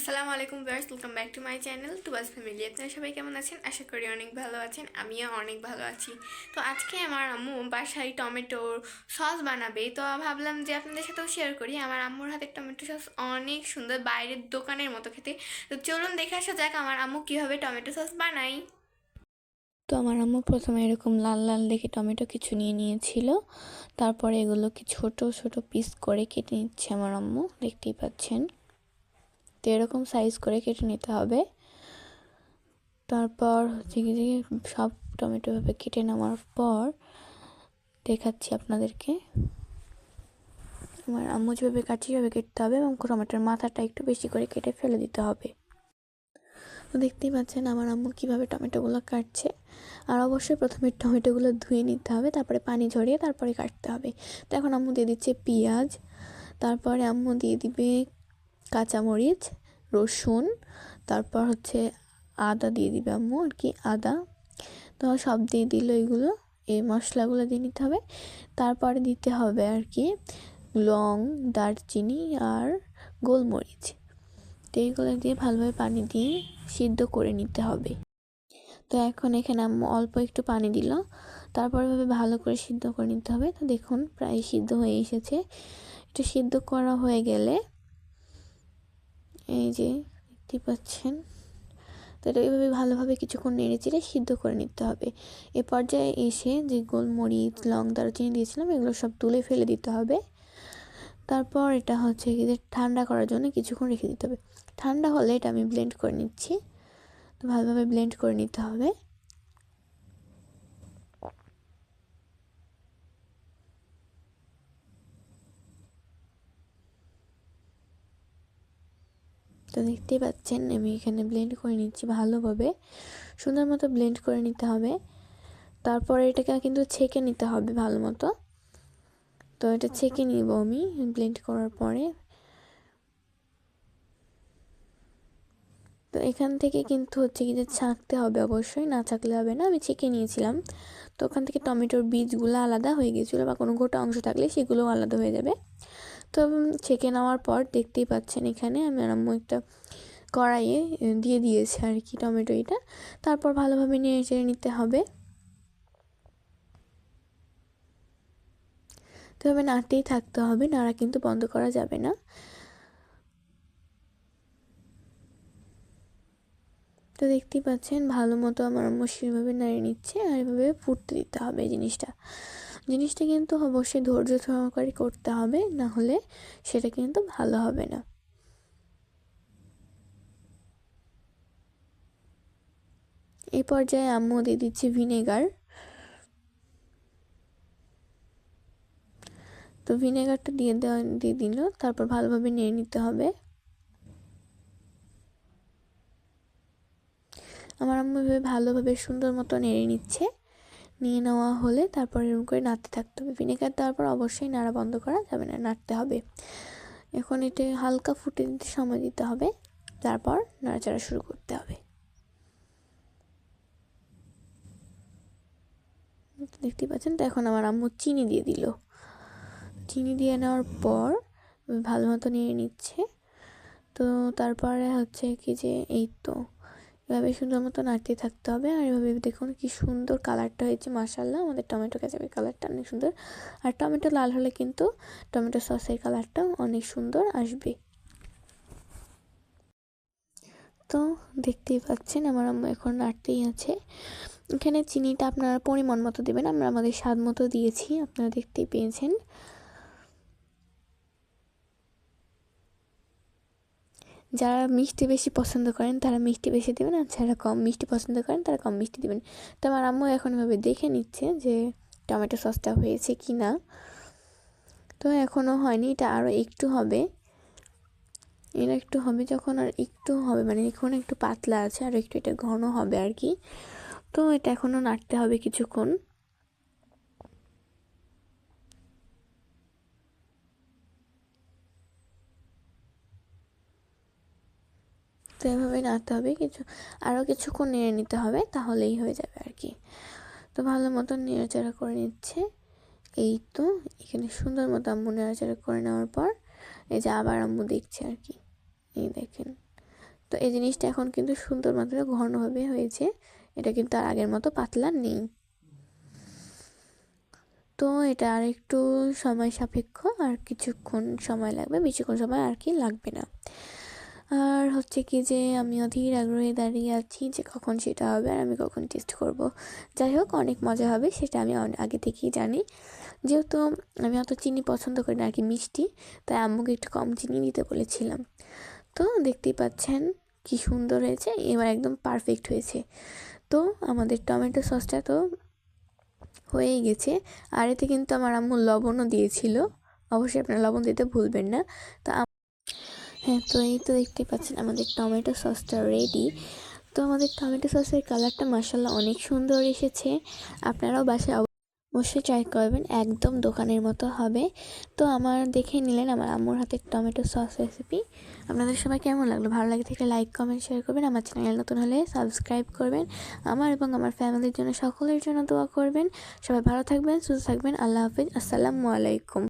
আসসালামু আলাইকুম viewers welcome back to my channel টুবাস family আপনারা সবাই কেমন আছেন? আশা করি অনেক ভালো আছেন, আমিও অনেক ভালো আছি। তো আজকে আমার আম্মু বাসায় টমেটোর সস বানাবে, তো ভাবলাম যে আপনাদের সাথেও শেয়ার করি। আমার আম্মুর হাতে টমেটো সস অনেক সুন্দর, বাইরের দোকানের মতো খেতে। তো চলুন দেখে আসা যাক আমার আম্মু কীভাবে টমেটো সস বানাই তো আমার আম্মু প্রথমে এরকম লাল লাল দেখে টমেটো কিছু নিয়ে নিয়েছিল। তারপরে এগুলোকে ছোট ছোট পিস করে কেটে নিচ্ছে আমার আম্মু, দেখতেই পাচ্ছেন। তো এরকম সাইজ করে কেটে নিতে হবে। তারপর কি যে সব টমেটো ভাবে কেটে নেওয়ার পর দেখাচ্ছি আপনাদেরকে। আমার আম্মু যেভাবে কাটছি সেভাবে কেটতে হবে এবং টমেটোর মাথাটা একটু বেশি করে কেটে ফেলে দিতে হবে। তো দেখতেই পাচ্ছেন আমার আম্মু কীভাবে টমেটোগুলো কাটছে। আর অবশ্যই প্রথমে টমেটোগুলো ধুয়ে নিতে হবে, তারপরে পানি ঝরিয়ে তারপরে কাটতে হবে। তো এখন আম্মু দিয়ে দিচ্ছে পেঁয়াজ, তারপরে আম্মু দিয়ে দিবে কাঁচামরিচ, রসুন, তারপর হচ্ছে আদা দিয়ে দিবে আম্মু, আর কি আদা। তো সব দিয়ে দিল এগুলো, এই মশলাগুলো দিয়ে নিতে হবে। তারপরে দিতে হবে আর কি লং, দারচিনি আর গোলমরিচ। তো এইগুলো দিয়ে ভালোভাবে পানি দিয়ে সিদ্ধ করে নিতে হবে। তো এখন এখানে আম্মু অল্প একটু পানি দিল। তারপরে ভাবে ভালো করে সিদ্ধ করে নিতে হবে। তো দেখুন, প্রায় সিদ্ধ হয়ে এসেছে। একটু সিদ্ধ করা হয়ে গেলে এই যে দেখতে পাচ্ছেন। তো এটা এইভাবে ভালোভাবে কিছুক্ষণ নেড়ে চেড়ে সিদ্ধ করে নিতে হবে। এ পর্যায়ে এসে যে গোলমরিচ, লং দারচিনি দিয়েছিলাম, এগুলো সব তুলে ফেলে দিতে হবে। তারপর এটা হচ্ছে কি ঠান্ডা করার জন্য কিছুক্ষণ রেখে দিতে হবে। ঠান্ডা হলে এটা আমি ব্লেন্ড করে নিচ্ছি। তো ভালোভাবে ব্লেন্ড করে নিতে হবে। দেখতেই পাচ্ছেন, আমি এখানে ব্লেন্ড করে নিচ্ছি ভালোভাবে। সুন্দর মতো ব্লেন্ড করে নিতে হবে। তারপরে এটাকে কিন্তু ছেঁকে নিতে হবে ভালো মতো। তো এটা ছেঁকে নিব আমি ব্লেন্ড করার পরে। তো এখান থেকে কিন্তু হচ্ছে কি যে ছাঁকতে হবে অবশ্যই, না ছাঁকলে হবে না। আমি ছেঁকে নিয়েছিলাম। তো ওখান থেকে টমেটোর বীজগুলো আলাদা হয়ে গেছিল বা কোনো গোটা অংশ থাকলে সেগুলোও আলাদা হয়ে যাবে। তো ছেঁকে নেওয়ার পর দেখতেই পাচ্ছেন এখানে আমি আরাম্মু একটা কড়াইয়ে দিয়ে দিয়েছি আর কি টমেটো এটা। তারপর ভালোভাবে নেড়ে চেড়ে নিতে হবে। তো এভাবে নাড়তেই থাকতে হবে, নাড়া কিন্তু বন্ধ করা যাবে না। তো দেখতেই পাচ্ছেন ভালো মতো আমার আম্মু নাড়িয়ে নিচ্ছে আর এভাবে ফুটতে দিতে হবে জিনিসটা। জিনিসটা কিন্তু অবশ্যই ধৈর্য সহকারে করতে হবে, না হলে সেটা কিন্তু ভালো হবে না। এই পর্যায়ে আম্মু দিয়ে দিচ্ছে ভিনেগার। তো ভিনেগারটা দিয়ে দেওয়া, দিয়ে দিল, তারপর ভালোভাবে নিয়ে নিতে হবে। আমার আম্মু ভালোভাবে সুন্দর মতো নেড়ে নিচ্ছে। নিয়ে নেওয়া হলে তারপর এরকম করে নাড়তে থাকতে হবে। ভিনেগার দেওয়ার পর অবশ্যই নাড়া বন্ধ করা যাবে না, নাড়তে হবে। এখন এটা হালকা ফুটে দিতে সময় দিতে হবে, তারপর নাড়াচাড়া শুরু করতে হবে। দেখতে পাচ্ছেন তো এখন আমার আম্মু চিনি দিয়ে দিল। চিনি দিয়ে নেওয়ার পর ভালো মতো নিয়ে নিচ্ছে। তো তারপরে হচ্ছে কি যে, এই তো এভাবে সুন্দর মতো নাড়তে থাকতে হবে। আর এভাবে দেখুন কি সুন্দর কালারটা হয়েছে মাসাল্লাহ আমাদের টমেটো কেচাপের কালারটা অনেক সুন্দর। আর টমেটো লাল হলে কিন্তু টমেটো সসের কালারটা অনেক সুন্দর আসবে। তো দেখতেই পাচ্ছেন আমার আম্মু এখন নাড়তেই আছে। এখানে চিনিটা আপনারা পরিমাণ মতো দেবেন। আমরা আমাদের স্বাদ মতো দিয়েছি, আপনারা দেখতেই পেয়েছেন। যারা মিষ্টি বেশি পছন্দ করেন, তারা মিষ্টি বেশি দেবেন, আর যারা কম মিষ্টি পছন্দ করেন, তারা কম মিষ্টি দেবেন। তো আমার আম্মু এখন এভাবে দেখে নিচ্ছে যে টমেটো সসটা হয়েছে কি না। তো এখনও হয়নি, এটা আরও একটু হবে। এটা একটু হবে যখন আর একটু হবে মানে এখন একটু পাতলা আছে, আর একটু এটা ঘন হবে আর কি। তো এটা এখনও নাড়তে হবে কিছুক্ষণ। তো এভাবে নাড়তে হবে। কিছু আরও কিছুক্ষণ নেড়ে নিতে হবে, তাহলেই হয়ে যাবে আর কি তো ভালো মতো নেড়াচাড়া করে নিচ্ছে। এই তো, এখানে সুন্দর মতো আম্মু নেড়াচাড়া করে নেওয়ার পর, এই যে আবার আম্মু দেখছে আর কি এই দেখেন। তো এই জিনিসটা এখন কিন্তু সুন্দর মাত্রা ঘনভাবে হয়েছে। এটা কিন্তু আর আগের মতো পাতলা নেই। তো এটা আর একটু সময় সাপেক্ষ, আর কিছুক্ষণ সময় লাগবে। বেশিক্ষণ সময় আর কি লাগবে না। আর হচ্ছে কি যে আমি অধীর আগ্রহে দাঁড়িয়ে আছি যে কখন সেটা হবে আর আমি কখন টেস্ট করব। যাই হোক, অনেক মজা হবে, সেটা আমি আগে থেকেই জানি। যেহেতু আমি অত চিনি পছন্দ করি না, আর কি মিষ্টি, তাই আম্মুকে একটু কম চিনি দিতে বলেছিলাম। তো দেখতেই পাচ্ছেন কি সুন্দর হয়েছে, এবার একদম পারফেক্ট হয়েছে। তো আমাদের টমেটো সসটা তো হয়েই গেছে, আর এতে কিন্তু আমার আম্মু লবণও দিয়েছিল। অবশ্যই আপনারা লবণ দিতে ভুলবেন না। তো হ্যাঁ তো এই তো দেখতে পাচ্ছেন আমাদের টমেটো সসটা রেডি তো আমাদের টমেটো সসের কালারটা মাসাল্লাহ অনেক সুন্দর এসেছে। আপনারাও বাসায় অবশ্যই ট্রাই করবেন, একদম দোকানের মতো হবে। তো আমার দেখে নিলেন আমার আম্মুর হাতের টমেটো সস রেসিপি আপনাদের সবাই কেমন লাগল? ভালো লাগে থাকলে লাইক কমেন্ট শেয়ার করবেন। আমার চ্যানেল নতুন হলে সাবস্ক্রাইব করবেন। আমার এবং আমার ফ্যামিলির জন্য সকলের জন্য দোয়া করবেন। সবাই ভালো থাকবেন, সুস্থ থাকবেন। আল্লাহ হাফিজ। আসসালামু আলাইকুম।